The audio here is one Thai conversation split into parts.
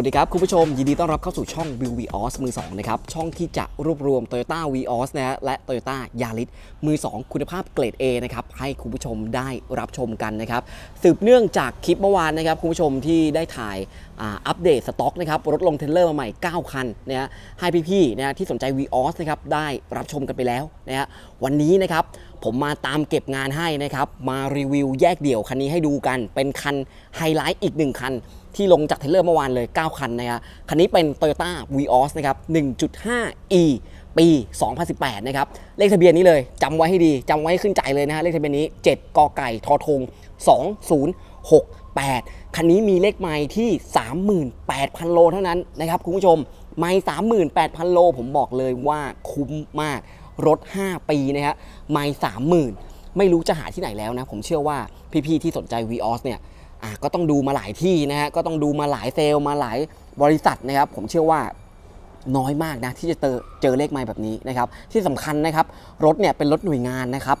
วัสดีครับ คุณผู้ชม ยินดีต้อนรับเข้าสู่ช่อง View Vios มือ 2 นะครับ ช่องที่จะรวบรวม Toyota Vios นะฮะและ Toyota Yaris มือ 2 คุณภาพเกรด A นะครับ ให้คุณผู้ชมได้รับชมกันนะครับ สืบเนื่องจากคลิปเมื่อวานนะครับ คุณผู้ชมที่ได้ถ่ายอัปเดตสต็อกนะครับ รถลงเทรลเลอร์มาใหม่ 9 คันนะฮะให้พี่ๆนะฮะที่สนใจ Vios นะครับได้รับชมกันไปแล้วนะฮะวันนี้นะครับผมมาตามเก็บงานให้นะครับมารีวิวแยกเดี่ยวคันนี้ให้ดูกัน เป็นคันไฮไลท์อีกหนึ่งคัน ที่ลงจากเทเลอร์เมื่อวานเลย 9 คันนะครับคันนี้เป็น Toyota Vios นะครับ 1.5e ปี 2018 นะครับ เลขทะเบียนนี้เลยจำไว้ให้ดีจำไว้ให้ขึ้นใจเลยนะฮะเลขทะเบียนนี้ 7 กไก่ทอทง 2068 คันนี้มีเลขไมล์ที่ 38,000 โลเท่านั้นนะครับคุณผู้ชมไมล์38,000 โล ผมบอกเลยว่าคุ้มมาก รถ 5 ปีนะฮะไมล์30,000 ไม่รู้จะหาที่ไหนแล้วนะ ผมเชื่อว่าพี่ ๆ ที่สนใจ Vios เนี่ย อะก็ต้องดูมาหลายที่นะฮะก็ต้องดูมาหลายเซลล์มาหลายบริษัทนะครับ ผมเชื่อว่าน้อยมากนะที่จะเจอเจอเลขไม้แบบนี้นะครับ ที่สำคัญนะครับ รถเนี่ยเป็นรถหน่วยงานนะครับ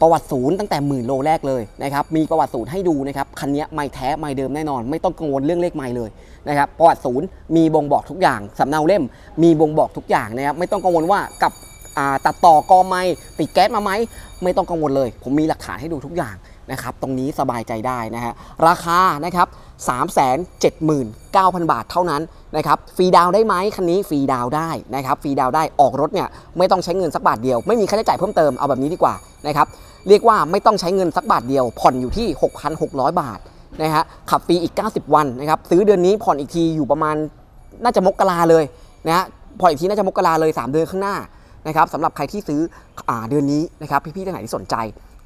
ประวัติศูนย์ตั้งแต่หมื่นโลแรกเลยนะครับมีประวัติศูนย์ให้ดูนะครับคันนี้ไม่แท้ไม่เดิมแน่นอน ไม่ต้องกังวลเรื่องเลขไม้เลยนะครับประวัติศูนย์มีบ่งบอกทุกอย่างสำเนาเล่ม มีบ่งบอกทุกอย่างนะครับไม่ต้องกังวลว่ากับอ่าตัดต่อกอไม้ติดแก๊สมาไหมไม่ต้องกังวลเลย ผมมีหลักฐานให้ดูทุกอย่าง นะครับตรงนี้สบายใจได้นะฮะราคานะครับ379,000 บาทเท่านั้นนะครับฟรีดาวได้ไหมคันนี้ฟรีดาวได้นะครับฟรีดาวได้ออกรถเนี่ยไม่ต้องใช้เงินสักบาทเดียว ไม่มีค่าใช้จ่ายเพิ่มเติมเอาแบบนี้ดีกว่านะครับเรียกว่าไม่ต้องใช้เงินสักบาทเดียว ผ่อนอยู่ที่ 6,600 บาทนะฮะขับฟรีอีก 90 วันนะครับซื้อเดือนนี้ผ่อนอีกทีอยู่ประมาณน่าจะมกราเลยนะฮะผ่อนอีกทีน่าจะมกราเลย 3 เดือนข้างหน้านะครับสำหรับใครที่ซื้ออเดือนนี้นะครับพี่ๆท่านไหนที่สนใจ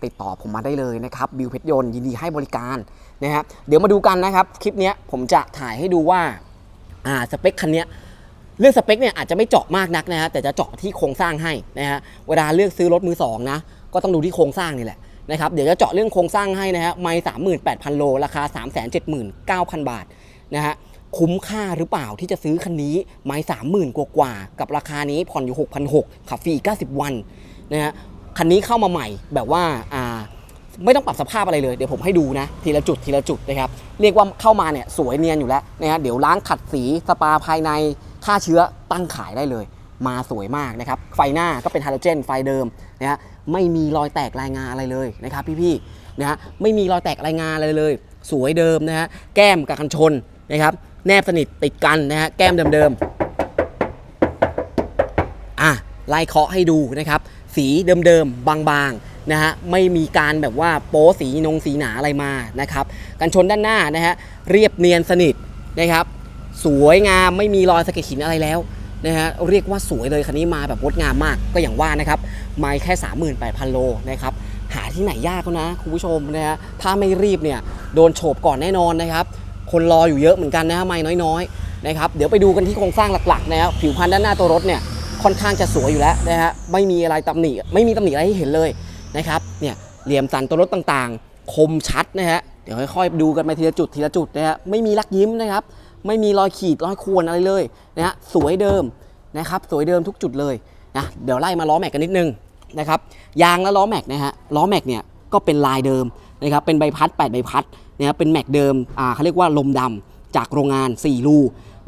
ติดต่อผมมาได้เลยนะครับบิวเพชรยนต์ยินดีให้บริการนะฮะเดี๋ยวมาดูกันนะครับ คลิปนี้ผมจะถ่ายให้ดูว่าอ่าสเปคคันเนี้ยเรื่องสเปคเนี่ยอาจจะไม่เจาะมากนักนะฮะแต่จะเจาะที่โครงสร้างให้นะฮะเวลาเลือกซื้อรถมือสองนะก็ต้องดูที่โครงสร้างนี่แหละนะครับเดี๋ยวจะเจาะเรื่องโครงสร้างให้นะฮะไม่สามหมื่นแปดพันโลราคา3ามแสนเจ็ดหมื่นเก้าพันบาทนะฮะคุ้มค่าหรือเปล่าที่จะซื้อคันนี้ไม่สามหมื่นกว่ากับราคานี้ผ่อนอยู่6 6 0 0ขับฟรีอีก90วันนะฮะ คันนี้เข้ามาใหม่แบบว่าอ่าไม่ต้องปรับสภาพอะไรเลยเดี๋ยวผมให้ดูนะ ทีละจุดทีละจุดนะครับเรียกว่าเข้ามาเนี่ยสวยเนียนอยู่แล้วนะฮะเดี๋ยวล้างขัดสีสปาภายในฆ่าเชื้อตั้งขายได้เลย มาสวยมากนะครับไฟหน้าก็เป็นฮาโลเจนไฟเดิมนะฮะไม่มีรอยแตกรายงานอะไรเลยนะครับพี่ๆนะฮะไม่มีรอยแตกรายงานอะไรเลย สวยเดิมนะฮะแก้มกับกันชนนะครับแนบสนิทติดกันนะฮะแก้มเดิมๆอะไล่เคาะให้ดูนะครับ สีเดิมๆ บางๆนะฮะไม่มีการแบบว่าโป๊สีนงสีหนาอะไรมานะครับกันชนด้านหน้านะฮะเรียบเนียนสนิทนะครับสวยงามไม่มีรอยสะเก็ดหินอะไรแล้วนะฮะเรียกว่าสวยเลยคันนี้มาแบบงดงามมากก็อย่างว่านะครับม่แค่ 38,000 โลนะครับหาที่ไหนยากแล้วนะคุณผู้ชมนะฮะถ้าไม่รีบเนี่ยโดนโฉบก่อนแน่นอนนะครับคนรออยู่เยอะเหมือนกันนะฮะไม่น้อยๆนะครับเดี๋ยวไปดูกันที่โครงสร้างหลักๆนะครับผิวพรรณด้านหน้าตัวรถเนี่ย ค่อนข้างจะสวยอยู่แล้วนะฮะไม่มีอะไรตำหนิไม่มีตำหนิอะไรให้เห็นเลยนะครับเนี่ยเหลี่ยมสันตัวรถต่างๆ คมชัดนะฮะเดี๋ยวค่อยๆดูกันไปทีละจุดทีละจุดนะฮะไม่มีลักยิ้มนะครับ ไม่มีรอยขีดรอยข่วนอะไรเลยนะฮะสวยเดิมนะครับสวยเดิมทุกจุดเลยนะเดี๋ยวไล่มาล้อแม็กกันนิดนึงนะครับยางและล้อแม็กนะฮะล้อแม็กเนี่ยก็เป็นลายเดิมนะครับเป็นใบพัด8ใบพัดนะครับเป็นแม็กเดิมอ่าเขาเรียกว่าลมดำ จากโรงงาน 4 รู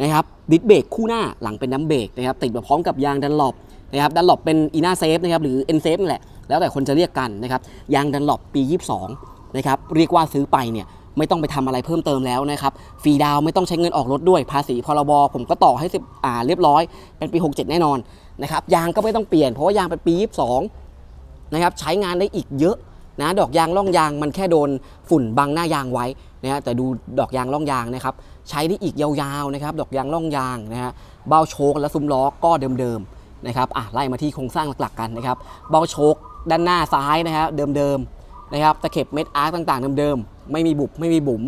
นะครับดิสเบรกคู่หน้าหลังเป็นน้ำเบรกนะครับติดมาพร้อมกับยางดันหลบนะครับดันหลบเป็นอีน่าเซฟนะครับหรือเอ็นเซฟนี่แหละแล้วแต่คนจะเรียกกันนะครับยางดันหลบปี 22นะครับเรียกว่าซื้อไปเนี่ยไม่ต้องไปทำอะไรเพิ่มเติมแล้วนะครับฟรีดาวไม่ต้องใช้เงินออกรถด้วยภาษีพรบผมก็ต่อให้สิบอ่าเรียบร้อยเป็นปี 67 แน่นอนนะครับยางก็ไม่ต้องเปลี่ยนเพราะว่ายางเป็นปี 22นะครับใช้งานได้อีกเยอะนะดอกยางล่องยางมันแค่โดนฝุ่นบังหน้ายางไว้นะฮะแต่ดูดอกยางล่องยางนะครับ ใช้ได้อีกยาวๆนะครับดอกยางล่องยางนะฮะเบาโชคและซุ้มล้อก็เดิมๆนะครับอะไล่มาที่โครงสร้างหลักๆกันนะครับเบาโชคด้านหน้าซ้ายนะฮะเดิมๆนะครับตะเข็บเม็ดอาร์ตต่างๆเดิมๆไม่มีบุบไม่มีบุ๋ม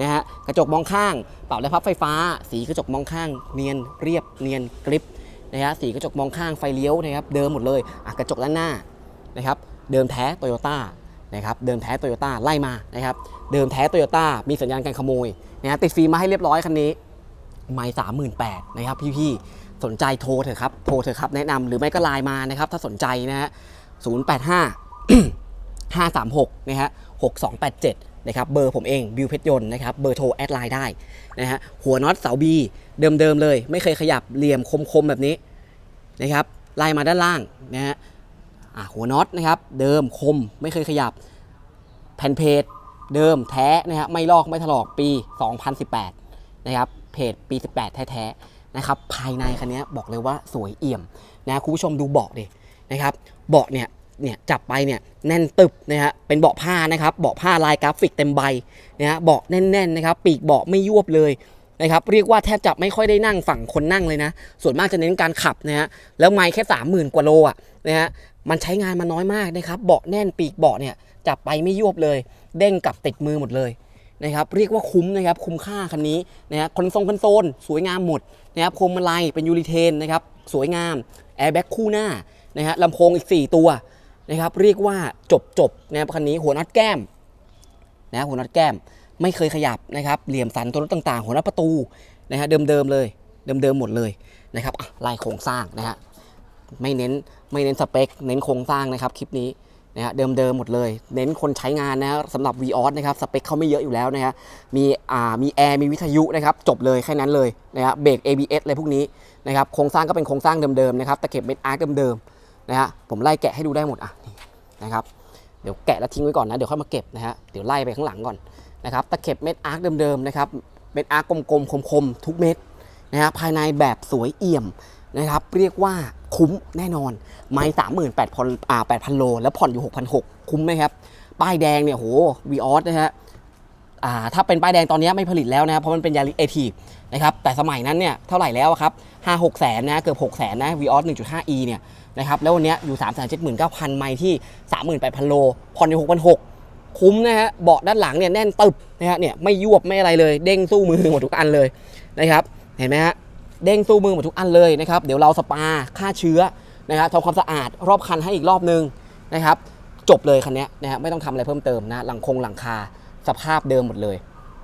นะฮะกระจกมองข้างเปรับและพับไฟฟ้า สีกระจกมองข้างเนียนเรียบเนียนกริปนะฮะสีกระจกมองข้างไฟเลี้ยวนะครับเดิมหมดเลยอะกระจกด้านหน้านะครับเดิมแท้โตโยต้านะครับเดิมแท้โตโยต้าไล่มานะครับเดิมแท้โตโยต้ามีสัญญาณการขโมย นะติดฟิล์มมาให้เรียบร้อยคันนี้ไม่สามหมื่นแปดนะครับพี่ๆสนใจโทรเถอะครับโทรเถอะครับแนะนำหรือไม่ก็ไลน์มานะครับ ถ้าสนใจนะฮะศูนย์แปดห้า536นะฮะ6287นะครับเบอร์ผมเองบิวเพชรยนต์นะครับเบอร์โทรแอดไลน์ได้นะฮะหัวน็อตเสาบีเดิมๆเลย ไม่เคยขยับเหลี่ยมคมๆแบบนี้นะครับไล่มาด้านล่างนะฮะอะหัวน็อตนะครับเดิมคมไม่เคยขยับแผ่นเพจ เดิมแท้นะฮะไม่ลอกไม่ถลอกปี 2018 นะครับเพจปี 18 แท้ๆนะครับภายในคันนี้บอกเลยว่าสวยเอี่ยมนะคุณผู้ชมดูเบาะดินะครับเบาะเนี่ยเนี่ยจับไปเนี่ยแน่นตึบนะฮะเป็นเบาะผ้านะครับเบาะผ้าลายกราฟิกเต็มใบนะฮะเบาะแน่นๆนะครับปีกเบาะไม่ยวบเลยนะครับเรียกว่าแทบจะไม่ค่อยได้นั่งฝั่งคนนั่งเลยนะ ส่วนมากจะเน้นการขับนะฮะแล้วไมล์แค่ 30,000 กว่าโลอะนะฮะมันใช้งานมาน้อยมากนะครับเบาะแน่นปีกเบาะเนี่ย จับไปไม่ยวบเลย เด้งกลับติดมือหมดเลยนะครับเรียกว่าคุ้มนะครับคุ้มค่าคันนี้นะฮะคอนโซลคอนโซลสวยงามหมดนะครับพวงมาลัยเป็นยูริเทนนะครับสวยงามแอร์แบ็กคู่หน้านะฮะลำโพงอีก 4 ตัวนะครับเรียกว่าจบจบนะครับคันนี้หัวน็อตแก้มนะหัวน็อตแก้มไม่เคยขยับนะครับเหลี่ยมสันตัวรถต่างๆ หัวน็อตประตูนะฮะเดิมๆเลยเดิมๆหมดเลยนะครับลายโครงสร้างนะฮะไม่เน้นไม่เน้นสเปค เน้นโครงสร้างนะครับคลิปนี้ นะฮะเดิมๆหมดเลย เน้นคนใช้งานนะฮะสำหรับ v ีออนะครับสเปคเขาไม่เยอะอยู่แล้วนะฮะมีอ่ามีแอร์มีวิทยุนะครับจบเลยแค่นั้นเลยนะฮะเบรก ABS อะไรพวกนี้นะครับโครงสร้างก็เป็นโครงสร้างเดิมๆนะครับตะเข็บเม็ดอาร์คเดิมๆนะฮะผมไล่แกะให้ดูได้หมดอะนี่นะครับเดี๋ยวแกะแล้วทิ้งไว้ก่อนนะเดี๋ยวค่อยมาเก็บนะฮะเดี๋ยวไล่ไปข้างหลังก่อนนะครับตะเข็บเม็ดอาร์คเดิมๆนะครับเม็ดอาร์คกลมๆคมๆทุกเม็ดนะฮะภายในแบบสวยเอี่ยม นะครับเรียกว่าคุ้มแน่นอน ไม่สามหมื่นแปดพันอ่าแปดพันโล แล้วผ่อนอยู่หกพันหกคุ้มไหมครับ ป้ายแดงเนี่ยโหวีออสนะฮะอ่าถ้าเป็นป้ายแดงตอนนี้ไม่ผลิตแล้วนะครับเพราะมันเป็นยาริเอทีนะครับแต่สมัยนั้นเนี่ยเท่าไหร่แล้วครับห้าหกแสนนะเกือบหกแสนนะวีออสหนึ่งจุดห้าอีเนี่ยนะครับแล้ววันนี้อยู่สามแสนเจ็ดหมื่นเก้าพันไมล์ที่สามหมื่นแปดพันโลผ่อนอยู่หกพันหกคุ้มนะฮะเบาะด้านหลังเนี่ยแน่นตึบนะฮะเนี่ยไม่ยวบไม่อะไรเลย เด้งสู้มือหมดทุกอันเลยนะครับเห็นไหมฮะ เด้งสู้มือหมดทุกอันเลยนะครับ เดี๋ยวเราสปาฆ่าเชื้อนะครับทำความสะอาดรอบคันให้อีกรอบนึงนะครับ จบเลยคันนี้นะฮะไม่ต้องทำอะไรเพิ่มเติมนะหลังคงหลังคาสภาพเดิมหมดเลย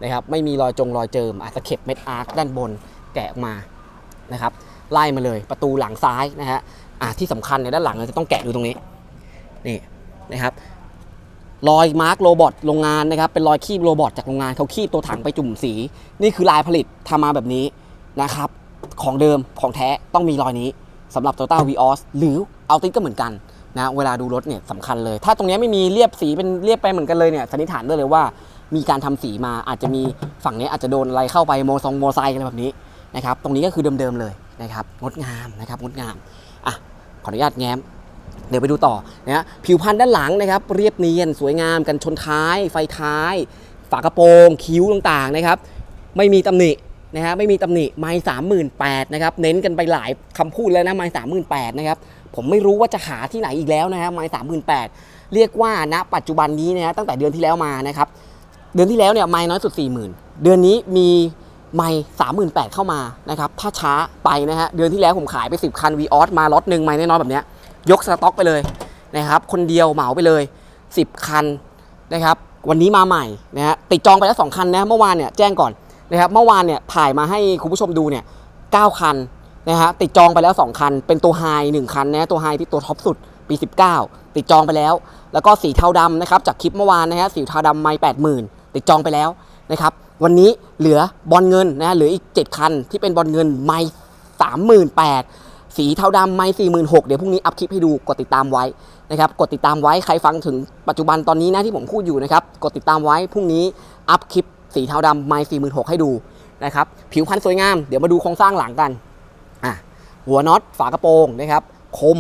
นะครับ ไม่มีรอยจงรอยเจิมอาจจะเข็บเม็ดอาร์คด้านบนแกะออกมานะครับไล่มาเลยประตูหลังซ้ายนะฮะอะที่สำคัญในด้านหลังเราจะต้องแกะดูตรงนี้นี่นะครับรอยมาร์กโรบอทโรงงานนะครับเป็นรอยคีบโรบอทจากโรงงานเขาคีบตัวถังไปจุ่มสี นี่คือลายผลิตทำมาแบบนี้นะครับ ของเดิมของแท้ต้องมีรอยนี้สำหรับ Toyota Vios หรือ Altis ก็เหมือนกันนะเวลาดูรถเนี่ยสำคัญเลย ถ้าตรงนี้ไม่มีเรียบสีเป็นเรียบไปเหมือนกันเลยเนี่ยสันนิษฐานได้เลยว่ามีการทำสีมาอาจจะมีฝั่งนี้อาจจะโดนอะไรเข้าไปโมซองโมไซอะไรแบบนี้นะครับตรงนี้ก็คือเดิมๆเลยนะครับงดงามนะครับงดงามอะขออนุญาตแง้ม เดี๋ยวไปดูต่อนะฮะผิวพันธุ์ด้านหลังนะครับเรียบเนียนสวยงามกันชนท้าย ไฟท้าย ฝากระโปรงคิ้วต่างๆนะครับไม่มีตำหนิ นะฮะไม่มีตำหนิไม่สามหมื่นแปดนะครับเน้นกันไปหลายคำพูดแล้วนะไม่สามหมื่นแปดนะครับผมไม่รู้ว่าจะหาที่ไหนอีกแล้วนะฮะไม่สามหมื่นแปดเรียกว่าณปัจจุบันนี้นะฮะตั้งแต่เดือนที่แล้วมานะครับเดือนที่แล้วเนี่ยไม่น้อยสุด4 0,000เดือนนี้มีไม่สามหมื่นแปดเข้ามานะครับถ้าช้าไปนะฮะเดือนที่แล้วผมขายไป 10 คันวีออสมาล็อตหนึ่งไม่น้อยแบบเนี้ยยกสต็อกไปเลยนะครับคนเดียวเหมาไปเลย 10 คันนะครับวันนี้มาใหม่นะฮะติดจองไปแล้ว 2 คันนะเมื่อวานเนี่ยแจ้งก่อน นะครับเมื่อวานเนี่ยถ่ายมาให้คุณผู้ชมดูเนี่ย9คันนะฮะติดจองไปแล้ว 2 คัน เป็นตัวไฮ1คันนะตัวไฮที่ตัวท็อปสุดปี 19 ติดจองไปแล้ว แล้วก็สีเทาดำนะครับจากคลิปเมื่อวานนะฮะสีเทาดำไม่80,000ติดจองไปแล้วนะครับวันนี้เหลือบอลเงินนะเหลืออีก 7 คันที่เป็นบอลเงินไม่38,000สีเทาดำไม่46,000เดี๋ยวพรุ่งนี้อัพคลิปให้ดูกดติดตามไว้นะครับกดติดตามไว้ใครฟังถึงปัจจุบันตอนนี้นะที่ผมพูดอยู่นะครับกดติดตามไว้พรุ่งนี้อัพคลิป สีเทาดำไมสี่หมื่นหกให้ดูนะครับผิวพรรณสวยงาม เดี๋ยวมาดูโครงสร้างหลังกันอะหัวน็อตฝากระโปรงนะครับ คม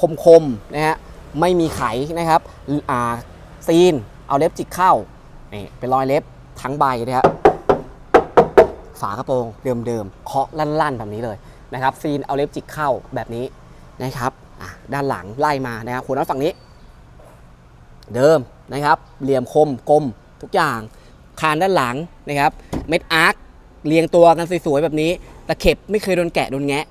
คมคมนะฮะไม่มีไขนะครับอ่าซีน เอาเล็บจิกเข้านี่เป็นรอยเล็บทั้งใบนะครับฝากระโปรงเดิมๆเคาะลั่นๆแบบนี้เลยนะครับ ซีนเอาเล็บจิกเข้าแบบนี้นะครับอะด้านหลังไล่มานะครับหัวน็อตฝั่งนี้ เดิมนะครับ เหลี่ยมคมกลมทุกอย่าง คานด้านหลังนะครับเม็ดอาร์คเรียงตัวกันสวยๆแบบนี้ตะเข็บไม่เคยโดนแกะโดนแงะ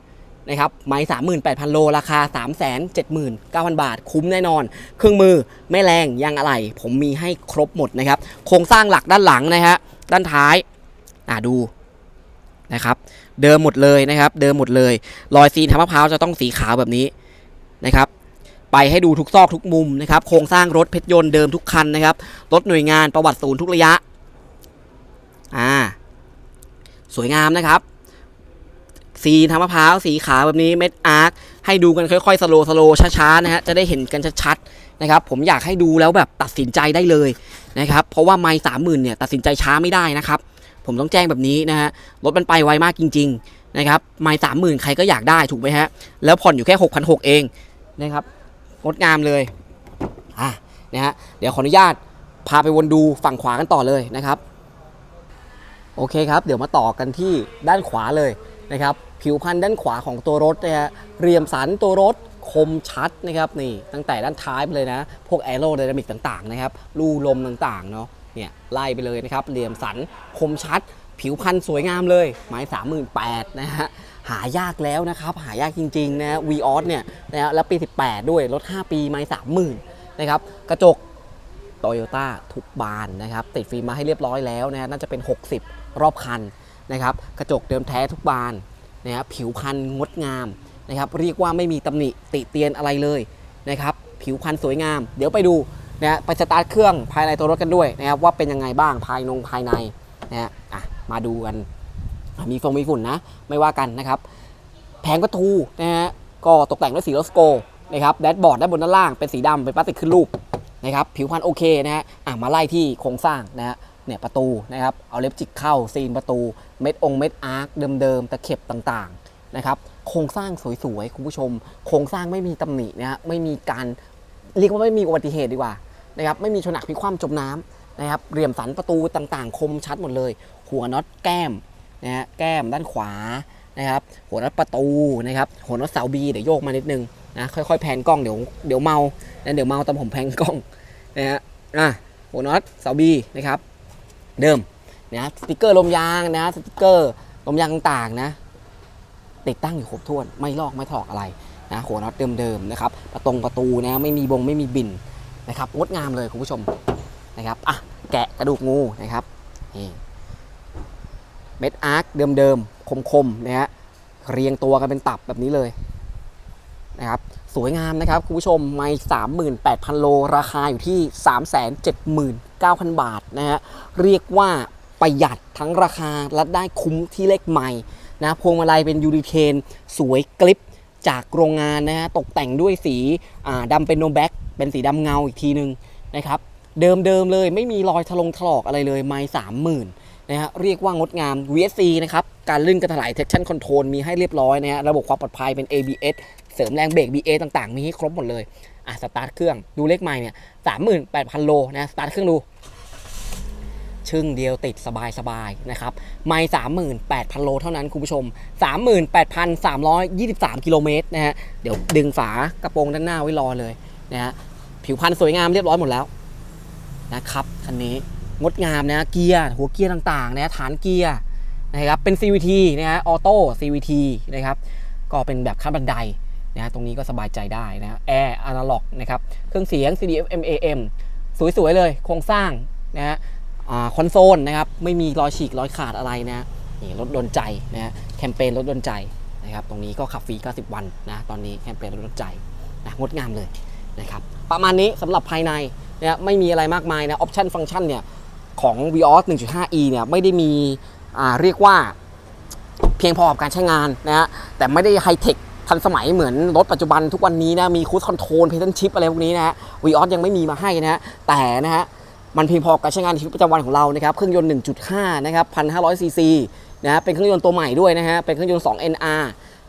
นะครับไม้สามหมื่นแปดพันโล ราคา3ามแสนเจ็ดหมื่นเก้าพันบาท คุ้มแน่นอน เครื่องมือไม่แรงยางอะไรผมมีให้ครบหมดนะครับ โครงสร้างหลักด้านหลังนะฮะด้านท้ายอ่าดูนะครับ เดิมหมดเลยนะครับ เดิมหมดเลย รอยซีนทำมะพร้าวจะต้องสีขาวแบบนี้นะครับ ไปให้ดูทุกซอกทุกมุมนะครับ โครงสร้างรถเพชรยนต์เดิมทุกคันนะครับ รถหน่วยงานประวัติศูนย์ทุกระยะ อ่า สวยงามนะครับ สีทางมะพร้าวสีขาวแบบนี้เม็ดอาร์คให้ดูกันค่อยๆสโลสโลช้าๆนะฮะจะได้เห็นกันชัดๆนะครับ ผมอยากให้ดูแล้วแบบตัดสินใจได้เลยนะครับ เพราะว่าไม่สามหมื่นเนี่ยตัดสินใจช้าไม่ได้นะครับ ผมต้องแจ้งแบบนี้นะฮะรถมันไปไวมากจริง ๆ นะครับไม่สามหมื่นใครก็อยากได้ถูกไหมฮะ แล้วผ่อนอยู่แค่หกพันหกเองนะครับงดงามเลยอะนะฮะเดี๋ยวขออนุญาตพาไปวนดูฝั่งขวากันต่อเลยนะครับ โอเคครับ เดี๋ยวมาต่อกันที่ด้านขวาเลยนะครับ ผิวพันธ์ด้านขวาของตัวรถนะฮะเรียมสันตัวรถคมชัดนะครับนี่ตั้งแต่ด้านท้ายไปเลยนะ พวกแอโรไดนามิกต่างๆนะครับรูลมต่างๆเนาะเนี่ยไล่ไปเลยนะครับเรียมสันคมชัด ผิวพันธ์สวยงามเลยไม้สามหมื่นแปดนะฮะหายากแล้วนะครับ หายากจริงๆนะวีออสเนี่ยนะแล้วปี 18 ด้วย รถ 5 ปีไม้สามหมื่นนะครับ กระจกโตโยต้าทุกบานนะครับ ติดฟิล์มมาให้เรียบร้อยแล้วนะฮะน่าจะเป็น 60 รอบคันนะครับ กระจกเดิมแท้ทุกบานนะครับผิวพันธุ์งดงามนะครับ เรียกว่าไม่มีตำหนิติเตียนอะไรเลยนะครับ ผิวพันธุ์สวยงาม เดี๋ยวไปดูนะฮะไปสตาร์ทเครื่องภายในตัวรถกันด้วยนะครับว่าเป็นยังไงบ้างภายนงภายในนะฮะอะมาดูกัน มีฟงมีฝุ่นนะ ไม่ว่ากันนะครับ แผงประตูนะฮะก็ตกแต่งด้วยสีโลสโกนะครับแดชบอร์ดด้านบนด้านล่างเป็นสีดำเป็นพลาสติกขึ้นรูปนะครับ ผิวพรรณโอเคนะฮะอะมาไล่ที่โครงสร้างนะฮะ เนี่ยประตูนะครับเอาเล็บจิกเข้าซีนประตู เม็ดองเม็ดอาร์คเดิมๆตะเข็บต่างๆนะครับโครงสร้างสวยๆคุณผู้ชม โครงสร้างไม่มีตำหนินะฮะไม่มีการเรียกว่าไม่มีอุบัติเหตุดีกว่านะครับไม่มีชนักพิคว่ำจมน้ำนะครับเรียมสันประตูต่างๆ คมชัดหมดเลย หัวน็อตแก้มนะฮะแก้มด้านขวานะครับหัวน็อตประตูนะครับหัวน็อตเสาบีเดี๋ยวโยกมานิดนึงนะค่อยๆแพนกล้องเดี๋ยวเดี๋ยวเมานะเดี๋ยวเมาตอนผมแพนกล้องนะฮะอะหัวน็อตเสาบีนะครับ เดิมนะสติกเกอร์ลมยางนะสติกเกอร์ลมยางต่างๆนะติดตั้งอยู่ครบถ้วนไม่ลอกไม่ถลอกอะไรนะหัวน็อตเดิมๆนะครับประตงประตูนะไม่มีบงไม่มีบินนะครับงดงามเลยคุณผู้ชมนะครับอะแกะกระดูกงูนะครับนี่เม็ดอาร์คเดิมๆคมๆนะฮะเรียงตัวกันเป็นตับแบบนี้เลย นะครับสวยงามนะครับคุณผู้ชมไม่ 38,000 โล ราคาอยู่ที่ 379,000 บาทนะฮะเรียกว่าประหยัดทั้งราคาและได้คุ้มที่เลขใหม่นะพวงมาลัยเป็นยูริเคนสวยกลิปจากโรงงานนะฮะตกแต่งด้วยสีดำเป็นโนแบ็กเป็นสีดำเงาอีกทีนึงนะครับเดิมๆเลยไม่มีรอยถลงถลอกอะไรเลยไม่สามหมื่นนะฮะเรียกว่างดงาม VSC นะครับ การลื่นกระถลาย traction control มีให้เรียบร้อยนะฮะระบบความปลอดภัยเป็น ABS สริมแรงเบรก BA ต่างๆ มีให้ครบหมดเลย อะสตาร์ทเครื่องดูเลขไม่เนี่ยสามหมื่นแปดพันโลนะสตาร์ทเครื่องดู ชึ่งเดียวติดสบายๆนะครับไม่สามหมื่นแปดพันโลเท่านั้นคุณผู้ชมสามหมื่นแปดพันสามร้อยยี่สิบสามกิโลเมตรนะฮะเดี๋ยวดึงฝากระโปรงด้านหน้าไว้รอเลยนะฮะผิวพรรณสวยงามเรียบร้อยหมดแล้วนะครับคันนี้งดงามนะเกียร์หัวเกียร์ต่างๆนะฐานเกียร์นะครับเป็น CVT นะฮะออโต้ CVT นะครับก็เป็นแบบขั้นบันได นะฮะตรงนี้ก็สบายใจได้นะแอร์อนาล็อกนะครับเครื่องเสียง CDFM AM สวยๆเลยโครงสร้างนะฮะคอนโซลนะครับไม่มีรอยฉีกรอยขาดอะไรนะนี่รถโดนใจนะฮะแคมเปญรถโดนใจนะครับตรงนี้ก็ขับฟรี 90 วันนะตอนนี้แคมเปญรถโดนใจนะงดงามเลยนะครับประมาณนี้สำหรับภายในนี่ยไม่มีอะไรมากมายนะออปชันฟังก์ชันเนี่ยของ Vios 1.5e เนี่ยไม่ได้มีอ่าเรียกว่าเพียงพอกับการใช้งานนะฮะแต่ไม่ได้ไฮเทค ทันสมัยเหมือนรถปัจจุบันทุกวันนี้นะมีคู i คอนโทรลเพ t นชิปอะไรพวกนี้นะฮะ Vios ยังไม่มีมาให้นะฮะแต่นะฮะมันเพียงพอกับการใช้งานในชีวิตประจำวันของเรานะครับเครื่องยนต์ 1.5 นะครับ 1,500ซีซีนะฮะเป็นเครื่องยนต์ตัวใหม่ด้วยนะฮะเป็นเครื่องยนต์ 2 NR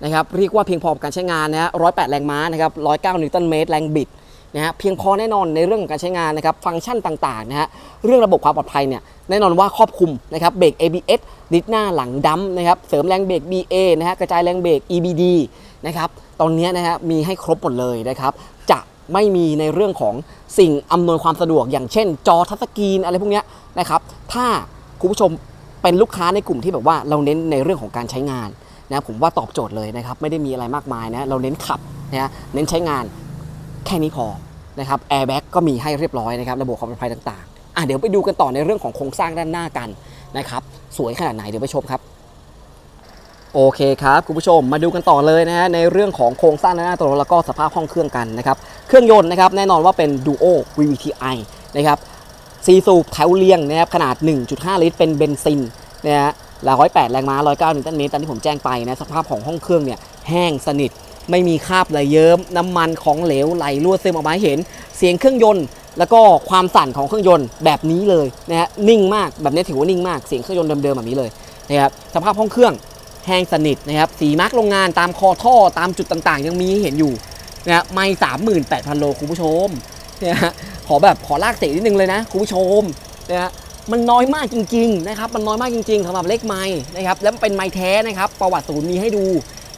นะครับเรียกว่าเพียงพอกับการใช้งานนะฮะ108 แรงม้านะครับ109นิวตันเมตรแรงบิดนะฮะเพียงพอแน่นอนในเรื่องของการใช้งานนะครับฟังก์ชันต่างๆนะฮะเรื่องระบบความปลอดภัยเนี่ยแน่นอนว่าครอบคลุมนะครับเบรก ABS ดิสหน้าหลังดัมนะครับเสริมแรงเบรก BA นะฮะกระจายแรงเบรก EBD นะครับตอนนี้นะฮะมีให้ครบหมดเลยนะครับจะไม่มีในเรื่องของสิ่งอำนวยความสะดวก อย่างเช่น จอทัชสกรีนอะไรพวกนี้นะครับถ้าคุณผู้ชมเป็นลูกค้าในกลุ่มที่แบบว่าเราเน้นในเรื่องของการใช้งานนะผมว่าตอบโจทย์เลยนะครับไม่ได้มีอะไรมากมายนะเราเน้นขับนะเน้นใช้งานแค่นี้พอนะครับแอร์แบ็กก็มีให้เรียบร้อยนะครับระบบความปลอดภัยต่างๆอะเดี๋ยวไปดูกันต่อในเรื่องของโครงสร้างด้านหน้ากันนะครับสวยขนาดไหนเดี๋ยวไปชมครับ โอเคครับคุณผู้ชมมาดูกันต่อเลยนะฮะในเรื่องของโครงสร้างหน้าตัวรถแล้วก็สภาพห้องเครื่องกันนะครับเครื่องยนต์นะครับแน่นอนว่าเป็น Duo VVTi นะครับซีสูบแถวเรียงนะครับขนาด 1.5 ลิตร เป็นเบนซินนะฮะ108 แรงม้า 109นิวตันเมตรตามที่ผมแจ้งไปนะสภาพของห้องเครื่องเนี่ยแห้งสนิท ไม่มีคราบไหลเยิ้มน้ำมันของเหลวไหลรั่วซึมออกมาให้เห็น เสียงเครื่องยนต์ แล้วก็ความสั่นของเครื่องยนต์แบบนี้เลยนะฮะนิ่งมากแบบนี้ถือว่านิ่งมากเสียงเครื่องยนต์เดิมๆแบบนี้เลยนะครับสภาพห้องเครื่อง แห้งสนิทนะครับ สีมาร์กโรงงานตามคอท่อตามจุดต่างๆ ยังมีให้เห็นอยู่นะฮะไม่สามหมื่นแปดพันโลคุณผู้ชมนะฮะขอแบบขอลากเสียนิดนึงเลยนะคุณผู้ชมนะฮะมันน้อยมากจริงๆนะครับมันน้อยมากจริงๆสำหรับเลขไม้นะครับแล้วเป็นไม้แท้นะครับ ประวัติศูนย์มีให้ดู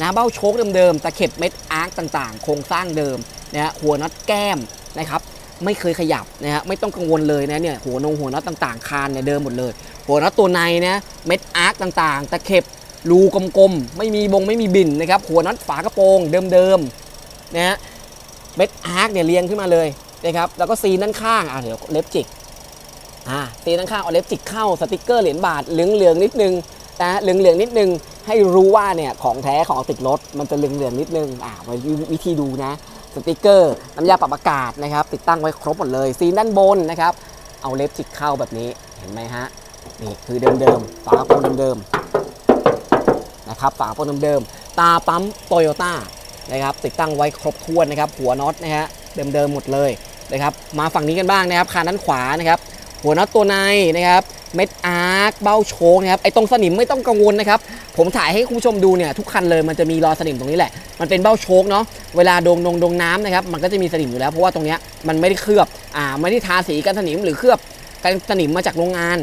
นะเบ้าโชคเดิมๆตะเข็บเม็ดอาร์คต่างๆ โครงสร้างเดิมนะฮะหัวน็อตแก้มนะครับไม่เคยขยับนะฮะไม่ต้องกังวลเลยนะเนี่ยหัวนงหัวน็อตต่างๆ คานเนี่ยเดิมหมดเลย หัวน็อตตัวในนะเม็ดอาร์คต่างๆ ตะเข็บ รูกลมๆ ไม่มีบงไม่มีบินนะครับ หัวน็อตฝากระโปรงเดิมๆนะฮะเม็ดอาร์คเนี่ยเรียงขึ้นมาเลยนะครับ แล้วก็ซีนด้านข้าง อะเดี๋ยวเล็บจิก อ่าซีนด้านข้างเอาเล็บจิกเข้าสติกเกอร์เหรียญบาทเหลืองๆนิดนึงนะฮะเหลืองๆนิดนึง ให้รู้ว่าเนี่ยของแท้ของติดรถมันจะเหลืองๆนิดนึง อ่าวิธีดูนะ สติกเกอร์น้ำยาปรับอากาศนะครับ ติดตั้งไว้ครบหมดเลย ซีนด้านบนนะครับ เอาเล็บจิกเข้าแบบนี้ เห็นไหมฮะ นี่คือเดิมๆ ฝากระโปรงเดิมๆ นะครับฝากระโปรงเดิมๆตาปั๊มโตโยต้านะครับติดตั้งไว้ครบถ้วนนะครับหัวน็อตนะฮะเดิมๆหมดเลยนะครับมาฝั่งนี้กันบ้างนะครับคานด้านขวานะครับหัวน็อตตัวในนะครับเม็ดอาร์คเบ้าโชงนะครับไอ้ตรงสนิมไม่ต้องกังวลนะครับผมถ่ายให้คุณผู้ชมดูเนี่ยทุกคันเลยมันจะมีรอยสนิมตรงนี้แหละมันเป็นเบ้าโชกเนาะเวลาดงดงดงน้ำนะครับมันก็จะมีสนิมอยู่แล้วเพราะว่าตรงเนี้ยมันไม่ได้เคลือบอ่าไม่ได้ทาสีกันสนิมหรือเคลือบกันสนิมมาจากโรงงาน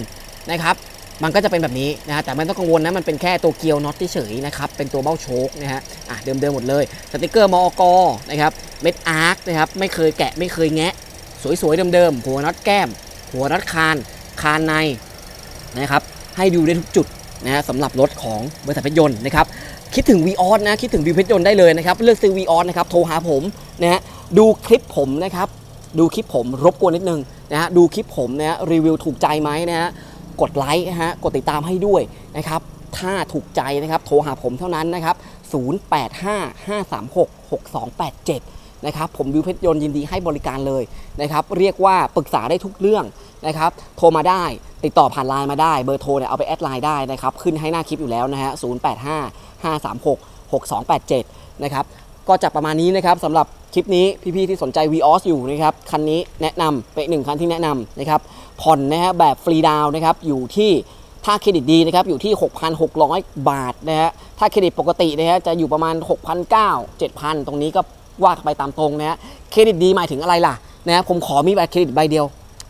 นะครับ มันก็จะเป็นแบบนี้นะฮะแต่ไม่ต้องกังวลนะมันเป็นแค่ตัวเกียวน็อตเฉยๆนะครับเป็นตัวเบ้าโชกนะฮะอะเดิมๆหมดเลยสติกเกอร์มอกนะครับเม็ดอาร์คนะครับไม่เคยแกะไม่เคยแงะ สวยๆเดิมๆหัวน็อตแก้ม หัวน็อตคานคานในนะครับให้ดูได้ทุกจุดนะฮะสำหรับรถของบริษัทเพชรยนต์นะครับคิดถึง v ีออสนะคิดถึงวิวเพชรยนต์ได้เลยนะครับเลือกซื้อ v ีออสนะครับโทรหาผมนะฮะดูคลิปผมนะครับดูคลิปผมรบกวนนิดนึงนะฮะดูคลิปผมนะฮะรีวิวถูกใจไหมนะฮะ กดไลค์ฮะกดติดตามให้ด้วยนะครับถ้าถูกใจนะครับโทรหาผมเท่านั้นนะครับ 0855366287 นะครับ ผมวิวเพชรยนต์ยินดีให้บริการเลยนะครับ เรียกว่าปรึกษาได้ทุกเรื่องนะครับ โทรมาได้ติดต่อผ่านไลน์มาได้เบอร์โทรเนี่ยเอาไปแอดไลน์ได้นะครับ ขึ้นให้หน้าคลิปอยู่แล้วนะฮะ 0855366287 นะครับ ก็จะประมาณนี้นะครับสำหรับคลิปนี้พี่ๆที่สนใจ v ีออสอยู่นะครับคันนี้แนะนำเป็นหนึ่งคันที่แนะนำนะครับผ่อนนะฮะแบบฟรีดาวนะครับอยู่ที่ถ้าเครดิตดีนะครับอยู่ที่ 6,600 บาทนะฮะถ้าเครดิตปกตินะฮะจะอยู่ประมาณ 6,900 7,000 ตรงนี้ก็ว่าไปตามตรงนะฮะเครดิตดีหมายถึงอะไรล่ะนะฮะผมขอมีบัตรเครดิตใบเดียว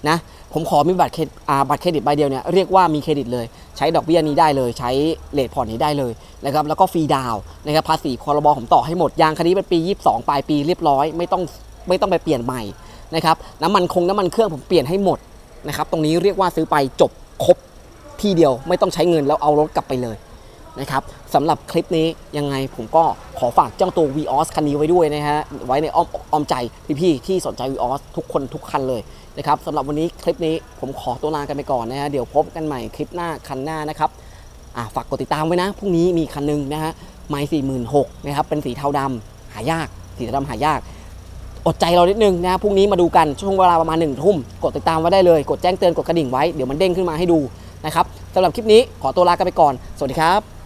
นะ ผมขอมีบัตรเครดิตบัตรเครดิตใบเดียวเนี่ยเรียกว่ามีเครดิตเลย ใช้ดอกเบี้ยนี้ได้เลย ใช้เลทผ่อนนี้ได้เลยนะครับแล้วก็ฟรีดาวน์นะครับภาษีคอรบผมต่อให้หมดยางคันนี้เป็นปี 22 ปลายปีเรียบร้อย ไม่ต้องไม่ต้องไปเปลี่ยนใหม่นะครับน้ำมันคงน้ำมันเครื่องผมเปลี่ยนให้หมดนะครับตรงนี้เรียกว่าซื้อไปจบครบที่เดียวไม่ต้องใช้เงินแล้วเอารถกลับไปเลย นะครับสำหรับคลิปนี้ยังไงผมก็ขอฝากเจ้าตัว v ีออสคันนี้ไว้ด้วยนะฮะไว้ในอ้อมอ้อมใจพี่ๆที่สนใจ v ีออสทุกคนทุกคันเลยนะครับสำหรับวันนี้คลิปนี้ผมขอตัวลากันไปก่อนนะฮะเดี๋ยวพบกันใหม่คลิปหน้าคันหน้านะครับฝากกดติดตามไว้นะพรุ่งนี้มีคันหนึงนะฮะไม่สี่หมื่นหกนะครับเป็นสีเทาดำหายาก สีเทาดำหายาก อดใจเรานิดนึงนะพรุ่งนี้มาดูกันช่วงเวลาประมาณหนึ่งทุ่มกดติดตามไว้ได้เลย กดแจ้งเตือนกดกระดิ่งไว้เดี๋ยวมันเด้งขึ้นมาให้ดูนะครับสำหรับคลิปนี้ขอตัวลากันไปก่อน สวัสดีครับ